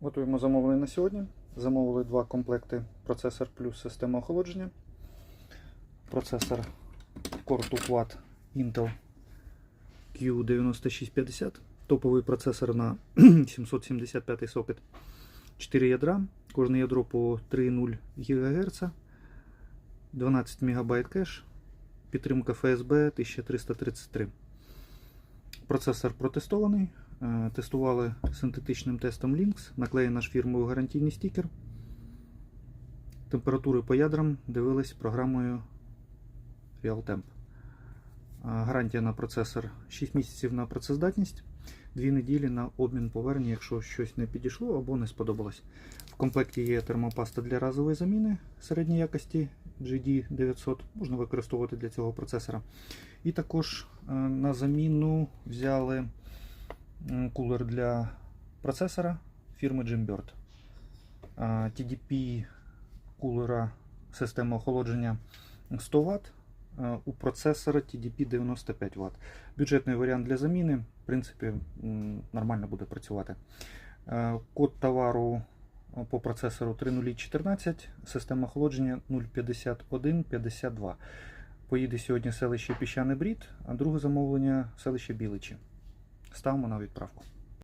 Готуємо замовлення на сьогодні. Замовили два комплекти процесор плюс система охолодження. Процесор Core 2 Quad Intel Q9650. Топовий процесор на 775 сокет. 4 ядра. Кожне ядро по 3,0 ГГц. 12 МБ кеш. Підтримка FSB 1333. Процесор протестований. Е, Тестували синтетичним тестом Lynx, наклеєний наш фірмовий гарантійний стікер. Температури по ядрам дивились програмою RealTemp. Е, Гарантія на процесор 6 місяців на працездатність, 2 неділі на обмін повернення, якщо щось не підійшло або не сподобалось. В комплекті є термопаста для разової заміни середньої якості GD900, можна використовувати для цього процесора. І також е, на заміну взяли кулер для процесора фірми Jimbird. TDP кулера система охолодження 100 Вт. е, У процесора TDP 95 Вт. Бюджетний варіант для заміни, в принципі, нормально буде працювати. Е, Код товару по процесору 3014, система охолодження 051-52. Поїде сьогодні селище Піщаний Брід, а друге замовлення селище Біличі. Ставимо на відправку.